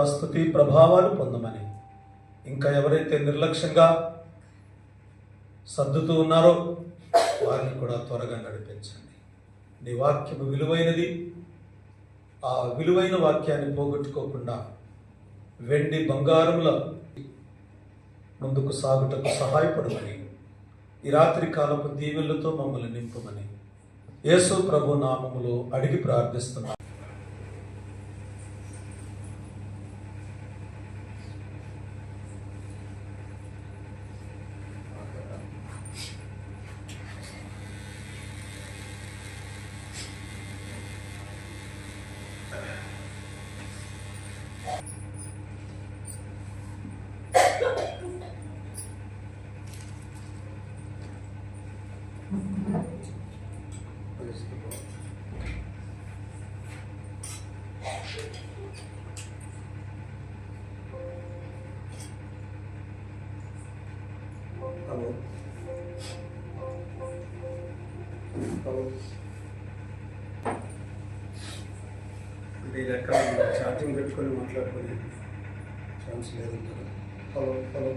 స్థుతి ప్రభావాలు పొందమని. ఇంకా ఎవరైతే నిర్లక్ష్యంగా సర్దుతూ ఉన్నారో వారిని కూడా త్వరగా నడిపించండి. నీ వాక్యము విలువైనది. ఆ విలువైన వాక్యాన్ని పోగొట్టుకోకుండా వెండి బంగారముల ముందుకు సాగుటకు సహాయపడమని. ఈ రాత్రి కాలపు దీవెళ్ళతో మమ్మల్ని నింపమని. యేసు ప్రభు నామములో అడిగి ప్రార్థిస్తున్నాను Hello. Hello. అంటే ఇది ఎక్కడ ఛార్జింగ్ పెట్టుకొని మాట్లాడుకునే ఛాన్స్ లేదు. Hello hello